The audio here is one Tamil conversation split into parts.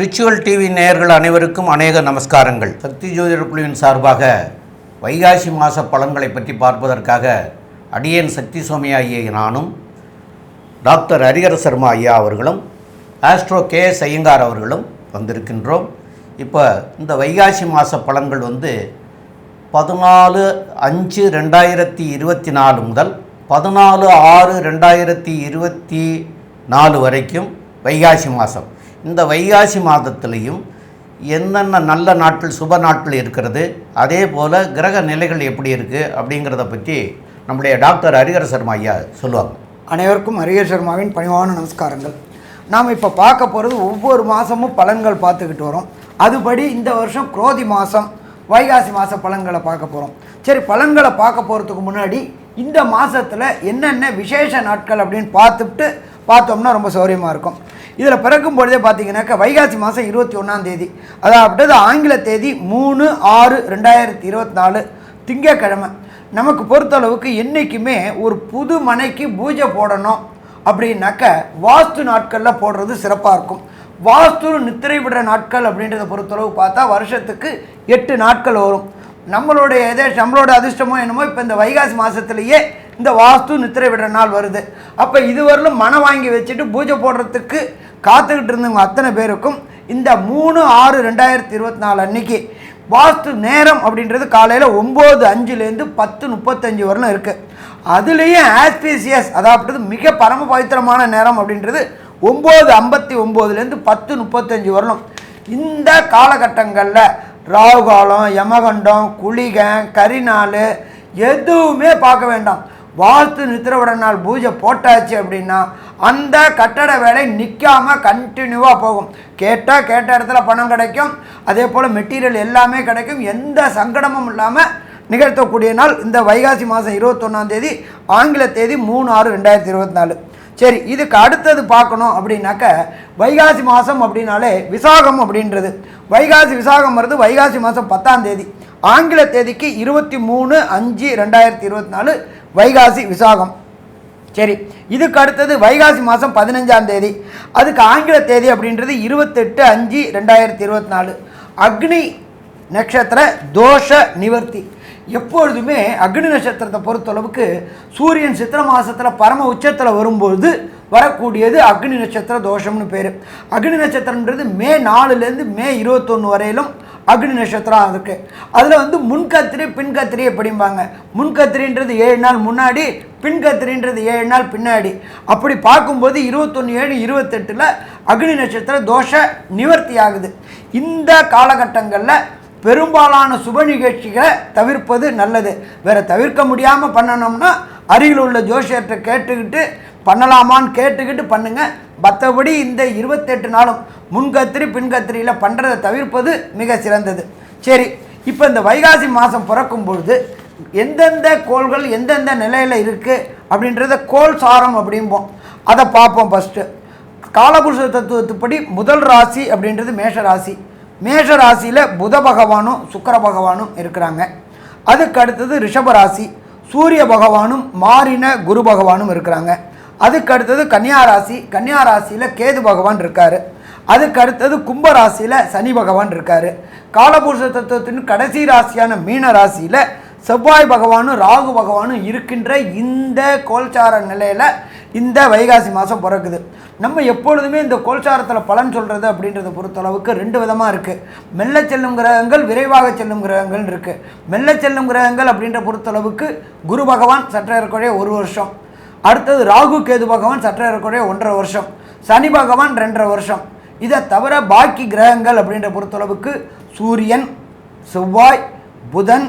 ரிச்சுவல் டிவி நேயர்கள் அனைவருக்கும் அநேக நமஸ்காரங்கள். சக்தி ஜோதிடர் குழுவின் சார்பாக வைகாசி மாத பலன்களை பற்றி பார்ப்பதற்காக அடியேன் சக்தி சுவாமி ஐயா நானும் டாக்டர் ஹரிஹர சர்மா ஐயா அவர்களும் ஆஸ்ட்ரோ கே எஸ் ஐயங்கார் அவர்களும் வந்திருக்கின்றோம். இப்போ இந்த வைகாசி மாத பலன்கள் வந்து பதினாலு அஞ்சு ரெண்டாயிரத்தி இருபத்தி நாலு முதல் பதினாலு ஆறு ரெண்டாயிரத்தி இருபத்தி நாலு வரைக்கும் வைகாசி மாதம் இந்த வைகாசி மாதத்துலேயும் என்னென்ன நல்ல நாட்கள் சுப நாட்கள் இருக்கிறது அதே போல் கிரக நிலைகள் எப்படி இருக்குது அப்படிங்கிறத பற்றி நம்முடைய டாக்டர் ஹரிஹர சர்மா ஐயா சொல்லுவாங்க. அனைவருக்கும் ஹரிஹர் சர்மாவின் பணிவான நமஸ்காரங்கள். நாம் இப்போ பார்க்க போகிறது ஒவ்வொரு மாதமும் பலன்கள் பார்த்துக்கிட்டு வரோம். அதுபடி இந்த வருஷம் குரோதி மாதம் வைகாசி மாத பலன்களை பார்க்க போகிறோம் சரி பலன்களை பார்க்க போகிறதுக்கு முன்னாடி இந்த மாதத்தில் என்னென்ன விசேஷ நாட்கள் அப்படின்னு பார்த்துட்டு பார்த்தோம்னா ரொம்ப சௌரியமாக இருக்கும். இதில் பிறக்கும் பொழுதே பார்த்தீங்கன்னாக்கா வைகாசி மாதம் இருபத்தி ஒன்றாம் தேதி. அதாவது ஆங்கில தேதி மூணு ஆறு ரெண்டாயிரத்தி இருபத்தி நாலு திங்கக்கிழமை நமக்கு பொறுத்தளவுக்கு என்றைக்குமே ஒரு புது மனைக்கு பூஜை போடணும் அப்படின்னாக்க வாஸ்து நாட்களில் போடுறது சிறப்பாக இருக்கும். வாஸ்து நித்திரை விடுற நாட்கள் அப்படின்றத பொறுத்தளவு பார்த்தா வருஷத்துக்கு எட்டு நாட்கள் வரும். நம்மளுடைய இதே நம்மளோட அதிர்ஷ்டமோ என்னமோ இப்போ இந்த வைகாசி மாதத்துலேயே இந்த வாஸ்து நித்திரை விடுற நாள் வருது. அப்போ இதுவரையிலும் மனம் வாங்கி வச்சுட்டு பூஜை போடுறதுக்கு காத்துக்கிட்டு இருந்தவங்க அத்தனை பேருக்கும் இந்த மூணு ஆறு ரெண்டாயிரத்தி இருபத்தி நாலு அன்னைக்கு வாஸ்து நேரம் அப்படின்றது காலையில் ஒம்பது அஞ்சுலேருந்து பத்து முப்பத்தஞ்சு வரலும் இருக்குது அதுலேயும் ஆஸ்பீசியஸ் அதாவது மிக பரம பவித்திரமான நேரம் அப்படின்றது ஒம்பது ஐம்பத்தி ஒம்போதுலேருந்து பத்து முப்பத்தஞ்சு வரலும் இந்த காலகட்டங்களில் ராகுகாலம் யமகண்டம் குளிகன் கரிநாள் எதுவுமே பார்க்க வேண்டாம். வாஸ்து நித்திரவிட நாள் பூஜை போட்டாச்சு அப்படின்னா அந்த கட்டட வேலை நிற்காம கண்டினியூவாக போகும். கேட்டால் கேட்ட இடத்துல பணம் கிடைக்கும். அதே போல் மெட்டீரியல் எல்லாமே கிடைக்கும். எந்த சங்கடமும் இல்லாமல் நிகழ்த்தக்கூடிய நாள் இந்த வைகாசி மாதம் இருபத்தொன்னாம் தேதி ஆங்கில தேதி மூணு ஆறு ரெண்டாயிரத்தி இருபத்தி நாலு. சரி இதுக்கு அடுத்தது பார்க்கணும் அப்படின்னாக்க வைகாசி மாதம் அப்படின்னாலே விசாகம் அப்படின்றது. வைகாசி விசாகம் வருது வைகாசி மாதம் பத்தாம் தேதி. ஆங்கில தேதிக்கு இருபத்தி மூணு அஞ்சு ரெண்டாயிரத்தி இருபத்தி நாலு வைகாசி விசாகம். சரி இதுக்கு அடுத்தது வைகாசி மாதம் பதினஞ்சாம் தேதி. அதுக்கு ஆங்கில தேதி அப்படின்றது இருபத்தெட்டு அஞ்சு ரெண்டாயிரத்தி இருபத்தி நாலு. அக்னி நட்சத்திர தோஷ நிவர்த்தி. எப்பொழுதுமே அக்னி நட்சத்திரத்தை பொறுத்தளவுக்கு சூரியன் சித்திர மாதத்தில் பரம உச்சத்தில் வரும்போது வரக்கூடியது அக்னி நட்சத்திர தோஷம்னு பேர். அக்னி நட்சத்திரன்றது மே நாலுலேருந்து மே இருபத்தொன்று வரையிலும் அக்னி நட்சத்திரம் இருக்கு. அதில் வந்து முன்கத்திரி பின்கத்திரி எப்படிம்பாங்க முன்கத்திரின்றது ஏழு நாள் முன்னாடி பின்கத்திரின்றது ஏழு நாள் பின்னாடி. அப்படி பார்க்கும்போது இருபத்தொன்று ஏழு இருபத்தெட்டில் அக்னி நட்சத்திர தோஷ நிவர்த்தி ஆகுது. இந்த காலகட்டங்களில் பெரும்பாலான சுப நிகழ்ச்சிகளை தவிர்ப்பது நல்லது. வேறு தவிர்க்க முடியாமல் பண்ணணும்னா அருகில் உள்ள ஜோசியர்கிட்ட கேட்டுக்கிட்டு பண்ணலாமான்னு கேட்டுக்கிட்டு பண்ணுங்கள் மற்றபடி இந்த இருபத்தெட்டு நாளும் முன்கத்திரி பின்கத்திரியில் பண்ணுறதை தவிர்ப்பது மிக சிறந்தது. சரி இப்போ இந்த வைகாசி மாதம் பிறக்கும் பொழுது எந்தெந்த கோள்கள் எந்தெந்த நிலையில் இருக்குது அப்படின்றத கோள் சாரம் அப்படிம்போம். அதை பார்ப்போம் ஃபஸ்ட்டு காலபுருஷ தத்துவத்துப்படி முதல் ராசி அப்படின்றது மேஷ ராசி. மேஷ ராசியில் புத பகவானும் சுக்கர பகவானும் இருக்கிறாங்க. அதுக்கு அடுத்தது ரிஷப ராசி. சூரிய பகவானும் மாறின குரு பகவானும் இருக்கிறாங்க. அதுக்கு அடுத்தது கன்னியா ராசி. கன்னியா ராசியில் கேது பகவான் இருக்கார். அதுக்கு அடுத்தது கும்ப ராசியில் சனி பகவான் இருக்கார். காலபுருஷ தத்துவத்தின் கடைசி ராசியான மீன ராசியில் செவ்வாய் பகவானும் ராகு பகவானும் இருக்கின்ற இந்த கோல்சார நிலையில் இந்த வைகாசி மாதம் பிறக்குது. நம்ம எப்பொழுதுமே இந்த கோல்சாரத்தில் பலன் சொல்கிறது அப்படின்றத பொறுத்தளவுக்கு ரெண்டு விதமாக இருக்குது மெல்ல செல்லும் கிரகங்கள் விரைவாக செல்லும் கிரகங்கள் இருக்குது மெல்ல செல்லும் கிரகங்கள் அப்படின்ற பொறுத்தளவுக்கு குரு பகவான் சற்றேறக்குறைய ஒரு வருஷம். அடுத்தது ராகு கேது பகவான் சற்றேறக்குறைய ஒன்றரை வருஷம். சனி பகவான் ரெண்டரை வருஷம். இதை தவிர பாக்கி கிரகங்கள் அப்படின்ற பொறுத்தளவுக்கு சூரியன் செவ்வாய் புதன்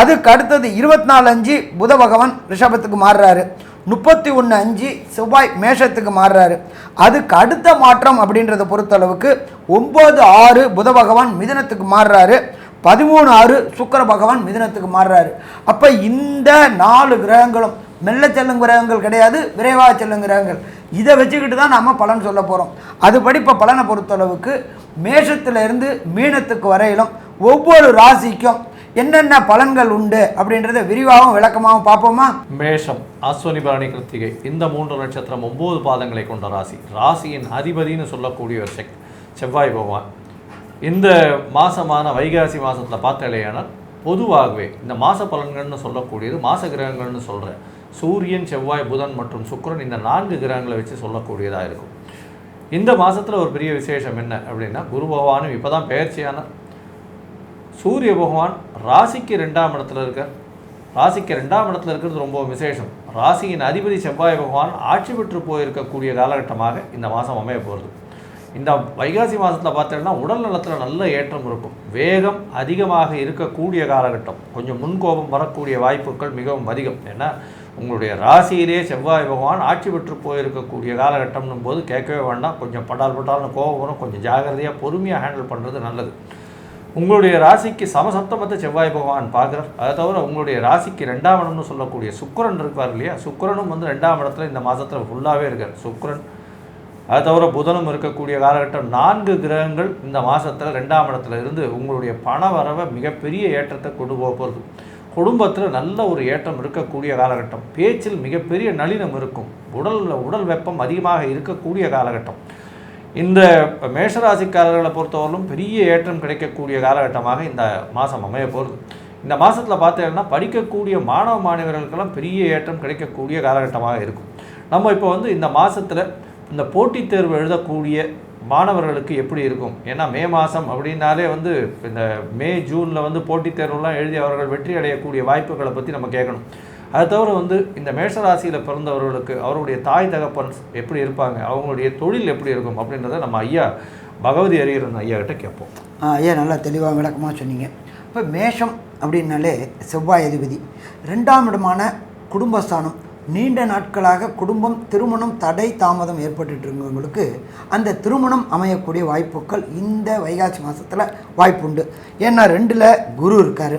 அதுக்கு அடுத்தது இருபத்தி நாலு அஞ்சு புத பகவான் ரிஷபத்துக்கு மாறுறாரு. முப்பத்தி ஒன்று அஞ்சு செவ்வாய் மேஷத்துக்கு மாறுறாரு. அதுக்கு அடுத்த மாற்றம் அப்படின்றத பொறுத்தளவுக்கு ஒம்பது ஆறு புத பகவான் மிதனத்துக்கு மாறுறாரு. பதிமூணு ஆறு சுக்கர பகவான் மிதனத்துக்கு மாறுறாரு. அப்போ இந்த நாலு கிரகங்களும் மெல்ல செல்லும் கிரகங்கள் கிடையாது விரைவாக செல்லும் கிரகங்கள். இதை வச்சுக்கிட்டு தான் நாம் பலன் சொல்ல போகிறோம் அதுபடி இப்போ பலனை பொறுத்தளவுக்கு மேஷத்திலிருந்து மீனத்துக்கு வரையிலும் ஒவ்வொரு ராசிக்கும் என்னென்ன பலன்கள் உண்டு அப்படின்றத விரிவாகவும் விளக்கமாகவும் பார்ப்போமா? மேஷம் அஸ்வனி பரணி கிருத்திகை. இந்த மூன்று நட்சத்திரம் ஒன்பது பாதங்களை கொண்ட ராசி. ராசியின் அதிபதின்னு சொல்லக்கூடிய ஒரு செக் செவ்வாய் பகவான். இந்த மாசமான வைகாசி மாசத்துல பார்த்தாலேயானால் பொதுவாகவே இந்த மாச பலன்கள்னு சொல்லக்கூடியது மாச கிரகங்கள்னு சொல்கிறேன் சூரியன் செவ்வாய் புதன் மற்றும் சுக்கிரன் இந்த நான்கு கிரகங்களை வச்சு சொல்லக்கூடியதாக இருக்கும். இந்த மாசத்துல ஒரு பெரிய விசேஷம் என்ன அப்படின்னா குரு பகவானும் இப்போ தான் பெயர்ச்சியான சூரிய பகவான் ராசிக்கு ரெண்டாம் இடத்துல இருக்க ராசிக்கு ரெண்டாம் இடத்துல இருக்கிறது ரொம்ப விசேஷம். ராசியின் அதிபதி செவ்வாய் பகவான் ஆட்சி பெற்று போயிருக்கக்கூடிய காலகட்டமாக இந்த மாதம் அமைய போகிறது. இந்த வைகாசி மாதத்தில் பார்த்தீங்கன்னா உடல் நலத்தில் நல்ல ஏற்றம் இருக்கும். வேகம் அதிகமாக இருக்கக்கூடிய காலகட்டம். கொஞ்சம் முன்கோபம் வரக்கூடிய வாய்ப்புகள் மிகவும் அதிகம். ஏன்னா உங்களுடைய ராசியிலே செவ்வாய் பகவான் ஆட்சி பெற்று போயிருக்கக்கூடிய காலகட்டம்னும் போது கேட்கவே வேண்டாம். கொஞ்சம் பட்டால் பட்டால்னு கோபம் வரும். கொஞ்சம் ஜாகிரதையாக பொறுமையாக ஹேண்டில் பண்ணுறது நல்லது. உங்களுடைய ராசிக்கு சமசப்தமத்தை செவ்வாய் பகவான் பார்க்குறார். அதை தவிர உங்களுடைய ராசிக்கு ரெண்டாம் இடம்னு சொல்லக்கூடிய சுக்கிரன் இருக்கார் இல்லையா? சுக்கிரனும் வந்து ரெண்டாம் இடத்துல இந்த மாதத்தில் ஃபுல்லாகவே இருக்கார். சுக்கிரன். அதை தவிர புதனும் இருக்கக்கூடிய காலகட்டம் நான்கு கிரகங்கள் இந்த மாதத்தில் ரெண்டாம் இடத்துல இருந்து உங்களுடைய பண வரவை மிகப்பெரிய ஏற்றத்தை கொண்டு போக போகிறது குடும்பத்தில் நல்ல ஒரு ஏற்றம் இருக்கக்கூடிய காலகட்டம். பேச்சில் மிகப்பெரிய நளினம் இருக்கும். உடலில் உடல் வெப்பம் அதிகமாக இருக்கக்கூடிய காலகட்டம். இந்த மேஷராசிக்காரர்களை பொறுத்தவரையிலும் பெரிய ஏற்றம் கிடைக்கக்கூடிய காலகட்டமாக இந்த மாதம் அமைய போகிறது இந்த மாதத்தில் பார்த்தீங்கன்னா படிக்கக்கூடிய மாணவ மாணவர்களுக்கெல்லாம் பெரிய ஏற்றம் கிடைக்கக்கூடிய காலகட்டமாக இருக்கும். நம்ம இப்போ வந்து இந்த மாதத்தில் இந்த போட்டித் தேர்வு எழுதக்கூடிய மாணவர்களுக்கு எப்படி இருக்கும்? ஏன்னா மே மாதம் அப்படின்னாலே வந்து இந்த மே ஜூனில் வந்து போட்டித் தேர்வுலாம் எழுதி அவர்கள் வெற்றி அடையக்கூடிய வாய்ப்புகளை பற்றி நம்ம கேட்கணும். அது தவிர வந்து இந்த மேஷராசியில் பிறந்தவர்களுக்கு அவருடைய தாய் தகப்பன் எப்படி இருப்பாங்க அவங்களுடைய தொழில் எப்படி இருக்கும் அப்படின்றத நம்ம ஐயா பகவதி அறிகிறன் ஐயா கிட்ட கேட்போம். ஐயா நல்லா தெளிவாக விளக்கமாக சொன்னீங்க. இப்போ மேஷம் அப்படின்னாலே செவ்வாய் அதிபதி. ரெண்டாம் இடமான குடும்பஸ்தானம். நீண்ட நாட்களாக குடும்பம் திருமணம் தடை தாமதம் ஏற்பட்டுட்டு இருக்கவங்களுக்கு அந்த திருமணம் அமையக்கூடிய வாய்ப்புகள் இந்த வைகாசி மாதத்தில் வாய்ப்புண்டு. ஏன்னா ரெண்டில் குரு இருக்கார்.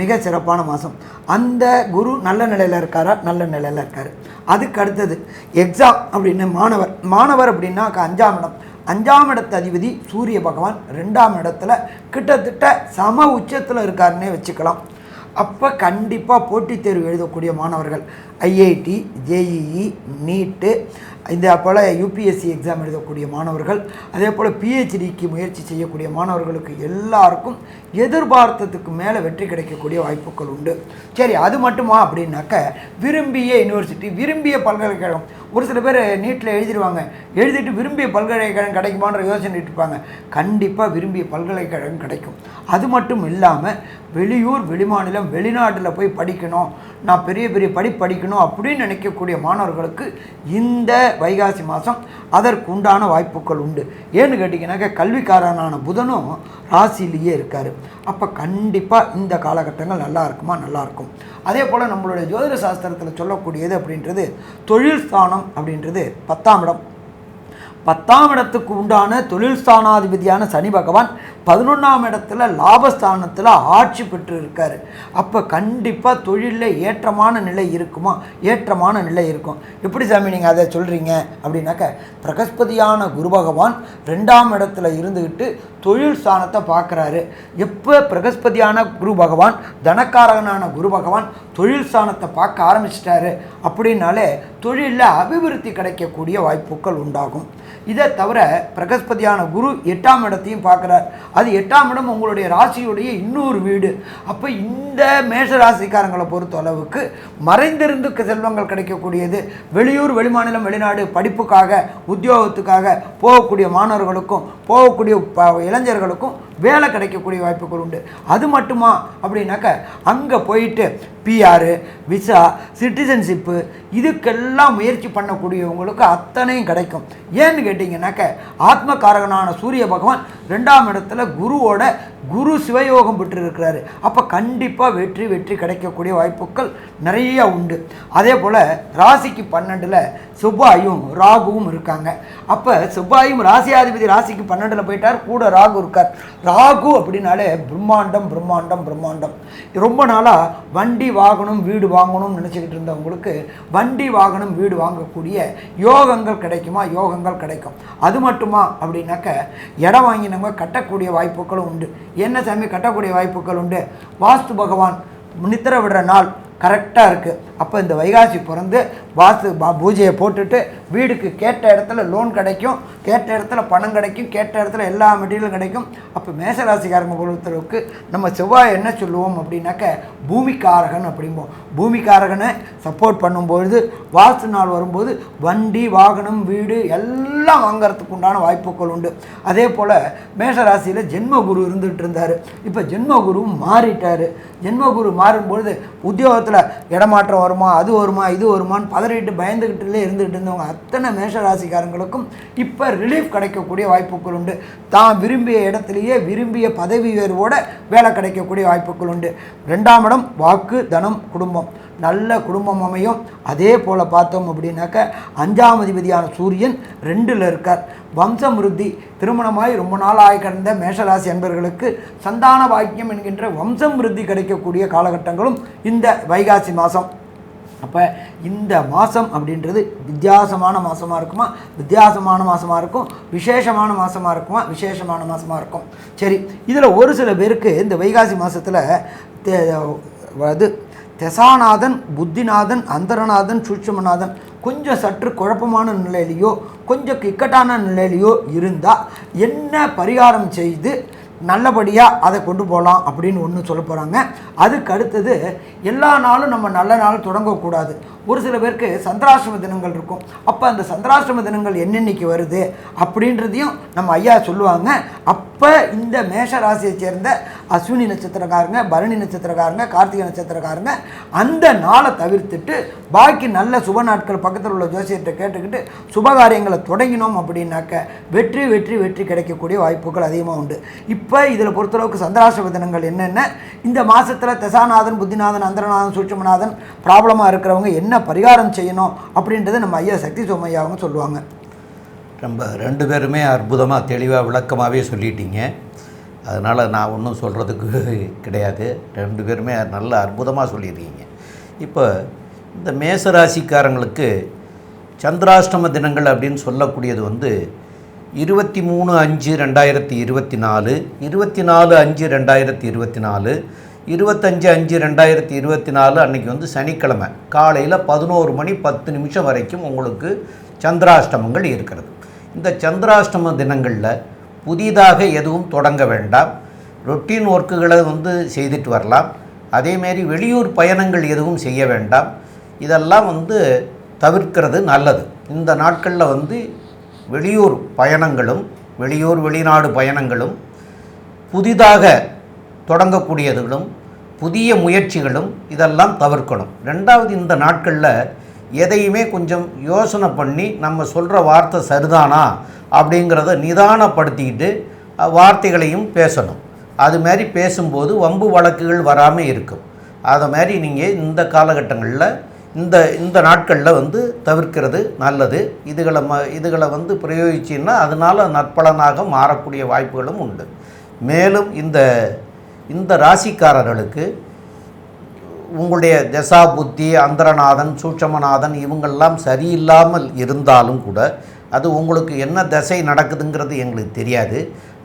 மிக சிறப்பான மாதம். அந்த குரு நல்ல நிலையில் இருக்காரா? நல்ல நிலையில் இருக்கார். அதுக்கு அடுத்தது எக்ஸாம் அப்படின்னு மாணவர் மாணவர் அப்படின்னா அஞ்சாம் இடம். அஞ்சாம் இடத்து அதிபதி சூரிய பகவான் ரெண்டாம் இடத்துல கிட்டத்தட்ட சம உச்சத்தில் இருக்காருன்னே வச்சுக்கலாம். அப்போ கண்டிப்பாக போட்டித் தேர்வு எழுதக்கூடிய மாணவர்கள் ஐஐடி ஜேஇஇ நீட்டு இந்த போல் யூபிஎஸ்சி எக்ஸாம் எழுதக்கூடிய மாணவர்கள் அதே போல் பிஹெச்டிக்கு முயற்சி செய்யக்கூடிய மாணவர்களுக்கு எல்லாருக்கும் எதிர்பார்த்ததுக்கு மேலே வெற்றி கிடைக்கக்கூடிய வாய்ப்புகள் உண்டு. சரி அது மட்டுமா அப்படின்னாக்க விரும்பிய யூனிவர்சிட்டி விரும்பிய பல்கலைக்கழகம் ஒரு சில பேர் நீட்டில் எழுதிடுவாங்க எழுதிட்டு விரும்பிய பல்கலைக்கழகம் கிடைக்குமான்ற யோசனை இருப்பாங்க. கண்டிப்பாக விரும்பிய பல்கலைக்கழகம் கிடைக்கும். அது மட்டும் இல்லாமல் வெளியூர் வெளிமாநிலம் வெளிநாட்டில் போய் படிக்கணும். நான் பெரிய பெரிய படி படிக்கணும் அப்படின்னு நினைக்கக்கூடிய மாணவர்களுக்கு இந்த வைகாசி மாதம் அதற்கு உண்டான வாய்ப்புகள் உண்டு. ஏன்னு கேட்டிங்கனாக்கா கல்விக்காரனான புதனும் ராசியிலேயே இருக்கார். அப்போ கண்டிப்பாக இந்த காலகட்டங்கள் நல்லா இருக்குமா? நல்லா இருக்கும். அதே போல் நம்மளுடைய ஜோதிட சாஸ்திரத்தில் சொல்லக்கூடியது அப்படின்றது தொழில் ஸ்தானம் அப்படின்றது பத்தாம் இடம். பத்தாம் இடத்துக்கு உண்டான தொழில் ஸ்தானாதிபதியான சனி பகவான் பதினொன்றாம் இடத்துல லாபஸ்தானத்தில் ஆட்சி பெற்று இருக்கார் அப்போ கண்டிப்பாக தொழிலில் ஏற்றமான நிலை இருக்குமா? ஏற்றமான நிலை இருக்கும். எப்படி சாமி நீங்கள் அதை சொல்கிறீங்க அப்படின்னாக்க பிரகஸ்பதியான குரு பகவான் ரெண்டாம் இடத்துல இருந்துக்கிட்டு தொழில் ஸ்தானத்தை பார்க்குறாரு எப்போ பிரகஸ்பதியான குரு பகவான் தனக்காரகனான குரு பகவான் தொழில் ஸ்தானத்தை பார்க்க ஆரம்பிச்சிட்டாரு அப்படின்னாலே தொழிலில் அபிவிருத்தி கிடைக்கக்கூடிய வாய்ப்புகள் உண்டாகும். இதை தவிர பிரகஸ்பதியான குரு எட்டாம் இடத்தையும் பார்க்குறார். அது எட்டாம் இடம் உங்களுடைய ராசியுடைய இன்னொரு வீடு. அப்போ இந்த மேஷ ராசிக்காரங்களை பொறுத்த அளவுக்கு மறைந்திருந்து செல்வங்கள் கிடைக்கக்கூடியது. வெளியூர் வெளிமாநிலம் வெளிநாடு படிப்புக்காக உத்தியோகத்துக்காக போகக்கூடிய மாணவர்களுக்கும் போகக்கூடிய ப- இளைஞர்களுக்கும் வேலை கிடைக்கக்கூடிய வாய்ப்புகள் உண்டு. அது மட்டுமா? அப்படின்னாக்க அங்கே போயிட்டு பிஆர் விசா சிட்டிசன்ஷிப்பு இதுக்கெல்லாம் முயற்சி பண்ணக்கூடியவங்களுக்கு அத்தனையும் கிடைக்கும். ஏன்னு கேட்டிங்கன்னாக்க ஆத்மகாரகனான சூரிய பகவான் ரெண்டாம் இடத்துல குருவோட குரு சிவயோகம் பெற்றிருக்கிறாரு. அப்போ கண்டிப்பாக வெற்றி வெற்றி கிடைக்கக்கூடிய வாய்ப்புகள் நிறைய உண்டு. அதே போல் ராசிக்கு பன்னெண்டில் செவ்வாயும் ராகுவும் இருக்காங்க. அப்போ செவ்வாயும் ராசியாதிபதி ராசிக்கு பன்னெண்டில் போயிட்டார் கூட ராகு இருக்கார். ராகு அப்படின்னாலே பிரம்மாண்டம் பிரம்மாண்டம் பிரம்மாண்டம். ரொம்ப நாளாக வண்டி வாகனம் வீடு வாங்கணும்னு நினச்சிக்கிட்டு இருந்தவங்களுக்கு வண்டி வாகனம் வீடு வாங்கக்கூடிய யோகங்கள் கிடைக்குமா? யோகங்கள் கிடைக்கும். அது மட்டுமா அப்படின்னாக்க இடம் வாங்கினவங்க கட்டக்கூடிய வாய்ப்புகளும் உண்டு. என்ன சாமி கட்டக்கூடிய வாய்ப்புகள் உண்டு? வாஸ்து பகவான் நித்திர விடுற நாள் கரெக்டாக இருக்குது அப்போ இந்த வைகாசி பிறந்து வாஸ்து பூஜையை போட்டுட்டு வீடுக்கு கேட்ட இடத்துல லோன் கிடைக்கும் கேட்ட இடத்துல பணம் கிடைக்கும் கேட்ட இடத்துல எல்லா மெட்டீரியலும் கிடைக்கும். அப்போ மேசராசிக்காரங்க பொறுத்தளவுக்கு நம்ம செவ்வாய் என்ன சொல்லுவோம் அப்படின்னாக்க பூமிக்காரகன் அப்படிம்போம். பூமிக்காரகனை சப்போர்ட் பண்ணும்பொழுது வாசு நாள் வரும்போது வண்டி வாகனம் வீடு எல்லாம் வாங்குறதுக்கு உண்டான வாய்ப்புகள் உண்டு. அதே போல் மேஷராசியில் ஜென்மகுரு இருந்துகிட்டு இருந்தார். இப்போ ஜென்மகுருவும் மாறிட்டார். ஜென்மகுரு மாறும்பொழுது உத்தியோகத்தில் இடமாற்றம் வருமா அது வருமா இது வருமான்னு பதறிட்டு பயந்துக்கிட்டுலே இருந்துகிட்டு இருந்தவங்க அத்தனை மேஷராசிக்காரங்களுக்கும் இப்போ ரிலீஃப் கிடைக்கக்கூடிய வாய்ப்புகள் உண்டு. தான் விரும்பிய இடத்துலையே விரும்பிய பதவி உயர்வோட வேலை கிடைக்கக்கூடிய வாய்ப்புகள் உண்டு. ரெண்டாம் இடம் வாக்கு தனம் குடும்பம். நல்ல குடும்பம் அமையும். அதே போல் பார்த்தோம் அப்படின்னாக்க அஞ்சாம் அதிபதியான சூரியன் ரெண்டில் இருக்கார். வம்சமிருத்தி திருமணமாய் ரொம்ப நாள் ஆகி கடந்த மேஷராசி அன்பர்களுக்கு சந்தான பாக்கியம் என்கின்ற வம்சமிருத்தி கிடைக்கக்கூடிய காலகட்டங்களும் இந்த வைகாசி மாதம் அப்போ இந்த மாதம் அப்படின்றது வித்தியாசமான மாதமாக இருக்குமா? வித்தியாசமான மாதமாக இருக்கும். விசேஷமான மாதமாக இருக்குமா? விசேஷமான மாதமாக இருக்கும். சரி இதில் ஒரு சில பேருக்கு இந்த வைகாசி மாதத்தில் அது தெசாநாதன் புத்திநாதன் அந்தரநாதன் சூட்சமநாதன் கொஞ்சம் சற்று குழப்பமான நிலையிலையோ கொஞ்சம் இக்கட்டான நிலையிலையோ இருந்தால் என்ன பரிகாரம் செய்து நல்லபடியாக அதை கொண்டு போகலாம் அப்படின்னு ஒன்று சொல்ல போகிறாங்க அதுக்கு அடுத்தது எல்லா நாளும் நம்ம நல்ல நாள் தொடங்கக்கூடாது. ஒரு சில பேருக்கு சந்திராசிரம தினங்கள் இருக்கும். அப்போ அந்த சந்திராசிரம தினங்கள் என்னென்னைக்கு வருது அப்படின்றதையும் நம்ம ஐயா சொல்லுவாங்க. அப்போ இந்த மேஷ ராசியை சேர்ந்த அஸ்வினி நட்சத்திரக்காரங்க பரணி நட்சத்திரக்காரங்க கார்த்திகை நட்சத்திரக்காரங்க அந்த நாளை தவிர்த்துட்டு பாக்கி நல்ல சுப நாட்கள் பக்கத்தில் உள்ள ஜோசியத்தை கேட்டுக்கிட்டு சுபகாரியங்களை தொடங்கினோம் அப்படின்னாக்க வெற்றி வெற்றி வெற்றி கிடைக்கக்கூடிய வாய்ப்புகள் அதிகமாக உண்டு. இப்போ இப்போ இதில் பொறுத்தளவுக்கு சந்திராசிரம தினங்கள் என்னென்ன? இந்த மாதத்தில் தசாநாதன் புத்திநாதன் அந்தரநாதன் சூட்சமநாதன் ப்ராப்ளமாக இருக்கிறவங்க என்ன பரிகாரம் செய்யணும் அப்படின்றத நம்ம ஐயா சக்தி சோமையா அவங்க சொல்லுவாங்க. ரொம்ப ரெண்டு பேருமே அற்புதமாக தெளிவாக விளக்கமாகவே சொல்லிட்டீங்க. அதனால் நான் ஒன்றும் சொல்கிறதுக்கு கிடையாது. ரெண்டு பேருமே நல்ல அற்புதமாக சொல்லியிருக்கீங்க. இப்போ இந்த மேசராசிக்காரங்களுக்கு சந்திராஷ்டம தினங்கள் அப்படின்னு சொல்லக்கூடியது வந்து இருபத்தி மூணு அஞ்சு ரெண்டாயிரத்தி இருபத்தி நாலு இருபத்தி நாலு அஞ்சு ரெண்டாயிரத்தி இருபத்தி நாலு இருபத்தஞ்சு அஞ்சு ரெண்டாயிரத்தி இருபத்தி நாலு அன்றைக்கி வந்து சனிக்கிழமை. காலையில் பதினோரு மணி பத்து நிமிஷம் வரைக்கும் உங்களுக்கு சந்திராஷ்டமங்கள் இருக்கிறது. இந்த சந்திராஷ்டம தினங்களில் புதிதாக எதுவும் தொடங்க வேண்டாம். ரொட்டீன் ஒர்க்குகளை வந்து செய்துட்டு வரலாம். அதேமாரி வெளியூர் பயணங்கள் எதுவும் செய்ய வேண்டாம். இதெல்லாம் வந்து தவிர்க்கிறது நல்லது. இந்த நாட்களில் வந்து வெளியூர் பயணங்களும் வெளியூர் வெளிநாடு பயணங்களும் புதிதாக தொடங்கக்கூடியதுகளும் புதிய முயற்சிகளும் இதெல்லாம் தவிர்க்கணும். ரெண்டாவது இந்த நாட்களில் எதையுமே கொஞ்சம் யோசனை பண்ணி நம்ம சொல்கிற வார்த்தை சரிதானா அப்படிங்கிறத நிதானப்படுத்திக்கிட்டு வார்த்தைகளையும் பேசணும். அது மாதிரி பேசும்போது வம்பு வழக்குகள் வராமல் இருக்கும். அதை மாதிரி நீங்கள் இந்த காலகட்டங்களில் இந்த இந்த நாட்களில் வந்து தவிர்க்கிறது நல்லது. இதுகளை ம இதுகளை வந்து பிரயோகிச்சின்னா அதனால் நற்பலனாக மாறக்கூடிய வாய்ப்புகளும் உண்டு. மேலும் இந்த இந்த ராசிக்காரர்களுக்கு உங்களுடைய தசா புத்தி அந்தரநாதன் சூட்சமநாதன் இவங்கெல்லாம் சரியில்லாமல் இருந்தாலும் கூட அது உங்களுக்கு என்ன திசை நடக்குதுங்கிறது எங்களுக்கு தெரியாது.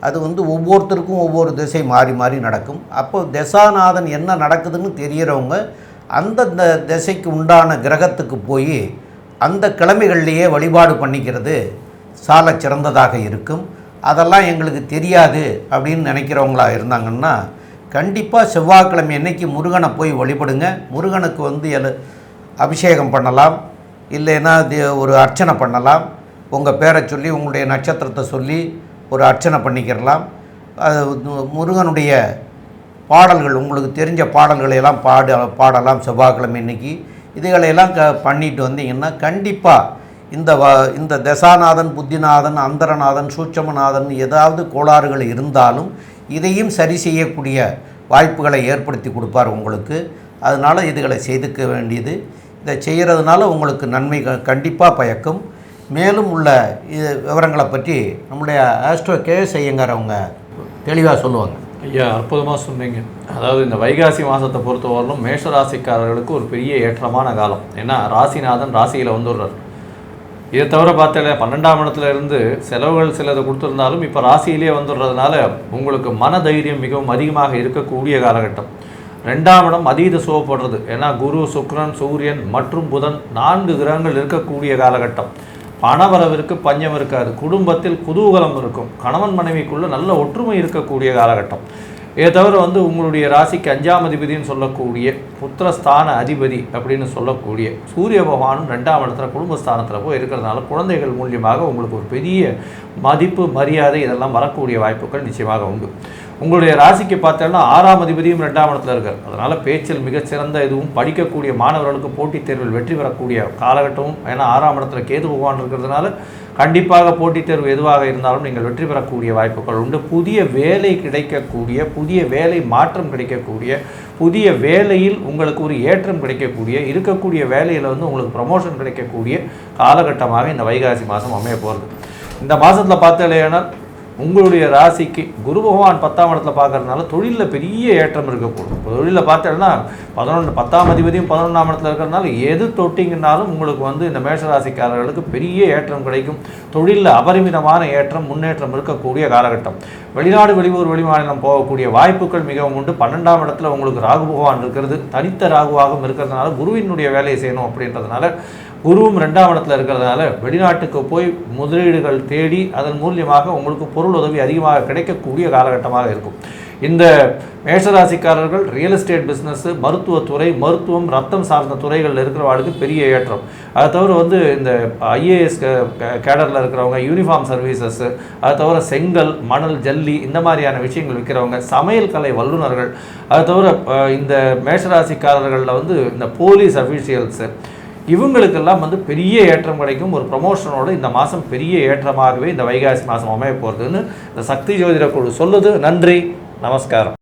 அது வந்து ஒவ்வொருத்தருக்கும் ஒவ்வொரு திசை மாறி மாறி நடக்கும். அப்போ தசாநாதன் என்ன நடக்குதுன்னு தெரிகிறவங்க அந்த த- திசைக்கு உண்டான கிரகத்துக்கு போய் அந்த கிழமைகள்லேயே வழிபாடு பண்ணிக்கிறது சால சிறந்ததாக இருக்கும். அதெல்லாம் எங்களுக்கு தெரியாது அப்படின்னு நினைக்கிறவங்களா இருந்தாங்கன்னா கண்டிப்பாக செவ்வாய்க்கிழமை என்றைக்கு முருகனை போய் வழிபடுங்க. முருகனுக்கு வந்து எல அபிஷேகம் பண்ணலாம். இல்லைன்னா ஒரு அர்ச்சனை பண்ணலாம். உங்கள் பேரை சொல்லி உங்களுடைய நட்சத்திரத்தை சொல்லி ஒரு அர்ச்சனை பண்ணிக்கிறலாம். அது முருகனுடைய பாடல்கள் உங்களுக்கு தெரிஞ்ச பாடல்களை எல்லாம் பாட பாடலாம் செவ்வாய்க்கிழமை இன்னைக்கு. இதுகளையெல்லாம் க பண்ணிட்டு வந்தீங்கன்னா கண்டிப்பாக இந்த வ இந்த தசாநாதன் புத்திநாதன் அந்தரநாதன் சூட்சமநாதன் ஏதாவது கோளாறுகள் இருந்தாலும் இதையும் சரி செய்யக்கூடிய வாய்ப்புகளை ஏற்படுத்தி கொடுப்பார் உங்களுக்கு. அதனால் இதுகளை செய்துக்க வேண்டியது. இதை செய்கிறதுனால உங்களுக்கு நன்மை கண்டிப்பாக பயக்கும். மேலும் உள்ள இது விவரங்களை பற்றி நம்முடைய ஆஸ்ட்ரோ கே செய்யுங்கிறவங்க தெளிவாக சொல்லுவாங்க. ஐயா அற்புதமாக சொன்னீங்க. அதாவது இந்த வைகாசி மாதத்தை பொறுத்தவரையிலும் மேஷ ராசிக்காரர்களுக்கு ஒரு பெரிய ஏற்றமான காலம். ஏன்னா ராசிநாதன் ராசியில் வந்துடுறார். இதை தவிர பார்த்தால பன்னெண்டாம் இடத்துல இருந்து செலவுகள் சிலது கொடுத்துருந்தாலும் இப்போ ராசியிலே வந்துடுறதுனால உங்களுக்கு மன தைரியம் மிகவும் அதிகமாக இருக்கக்கூடிய காலகட்டம். ரெண்டாம் இடம் அதீத சுகப்படுறது. ஏன்னா குரு சுக்ரன் சூரியன் மற்றும் புதன் நான்கு கிரகங்கள் இருக்கக்கூடிய காலகட்டம். பணவரவிற்கு பஞ்சம் இருக்காது. குடும்பத்தில் குதூகலம் இருக்கும். கணவன் மனைவிக்குள்ளே நல்ல ஒற்றுமை இருக்கக்கூடிய காலகட்டம். இதை தவிர வந்து உங்களுடைய ராசிக்கு அஞ்சாம் அதிபதினு சொல்லக்கூடிய புத்திரஸ்தான அதிபதி அப்படின்னு சொல்லக்கூடிய சூரிய பகவானும் ரெண்டாம் இடத்துல குடும்பஸ்தானத்தில் போய் இருக்கிறதுனால குழந்தைகள் மூலியமாக உங்களுக்கு ஒரு பெரிய மதிப்பு மரியாதை இதெல்லாம் வரக்கூடிய வாய்ப்புகள் நிச்சயமாக உண்டு. உங்களுடைய ராசிக்கு பார்த்தோம்னா ஆறாம் அதிபதியும் ரெண்டாம் இடத்துல இருக்கார். அதனால் பேச்சில் மிகச்சிறந்த இதுவும் படிக்கக்கூடிய மாணவர்களுக்கு போட்டித் தேர்வில் வெற்றி பெறக்கூடிய காலகட்டமும் ஏன்னா ஆறாம் இடத்துல கேது பகவான் இருக்கிறதுனால கண்டிப்பாக போட்டித் தேர்வு எதுவாக இருந்தாலும் நீங்கள் வெற்றி பெறக்கூடிய வாய்ப்புகள் உண்டு. புதிய வேலை கிடைக்கக்கூடிய புதிய வேலை மாற்றம் கிடைக்கக்கூடிய புதிய வேலையில் உங்களுக்கு ஒரு ஏற்றம் கிடைக்கக்கூடிய இருக்கக்கூடிய வேலையில் வந்து உங்களுக்கு ப்ரமோஷன் கிடைக்கக்கூடிய காலகட்டமாக இந்த வைகாசி மாதம் அமைய போகிறது இந்த மாதத்தில் பார்த்தாலேனால் உங்களுடைய ராசிக்கு குரு பகவான் பத்தாம் இடத்துல பார்க்கறதுனால தொழிலில் பெரிய ஏற்றம் இருக்கக்கூடும். தொழிலில் பார்த்தோன்னா பதினொன்று பத்தாம் அதிபதியும் பதினொன்றாம் இடத்துல இருக்கிறதுனால எது தொட்டிங்கனாலும் உங்களுக்கு வந்து இந்த மேஷராசிக்காரர்களுக்கு பெரிய ஏற்றம் கிடைக்கும். தொழிலில் அபரிமிதமான ஏற்றம் முன்னேற்றம் இருக்கக்கூடிய காலகட்டம். வெளிநாடு வெளியூர் வெளிமாநிலம் போகக்கூடிய வாய்ப்புகள் மிகவும் உண்டு. பன்னெண்டாம் இடத்துல உங்களுக்கு ராகு பகவான் இருக்கிறது. தனித்த ராகுவாகவும் இருக்கிறதுனால குருவினுடைய வேலையை செய்யணும் அப்படின்றதுனால குருவும் ரெண்டாம் இடத்துல இருக்கிறதுனால வெளிநாட்டுக்கு போய் முதலீடுகள் தேடி அதன் மூலியமாக உங்களுக்கு பொருள் உதவி அதிகமாக கிடைக்கக்கூடிய காலகட்டமாக இருக்கும். இந்த மேஷராசிக்காரர்கள் ரியல் எஸ்டேட் பிஸ்னஸ்ஸு மருத்துவத்துறை மருத்துவம் ரத்தம் சார்ந்த துறைகளில் இருக்கிறவாளுக்கு பெரிய ஏற்றம். அதை தவிர வந்து இந்த ஐஏஎஸ் கேடரில் இருக்கிறவங்க யூனிஃபார்ம் சர்வீசஸ்ஸு அதை தவிர செங்கல் மணல் ஜல்லி இந்த மாதிரியான விஷயங்கள் விற்கிறவங்க சமையல் கலை வல்லுநர்கள் அதை தவிர இந்த மேஷராசிக்காரர்களில் வந்து இந்த போலீஸ் அஃபீஷியல்ஸு இவங்களுக்கெல்லாம் வந்து பெரிய ஏற்றம் கிடைக்கும். ஒரு ப்ரமோஷனோட இந்த மாதம் பெரிய ஏற்றமாகவே இந்த வைகாசி மாதம் அமைய போகிறதுன்னு இந்த சக்தி ஜோதிட குழு சொல்லுது. நன்றி. நமஸ்காரம்.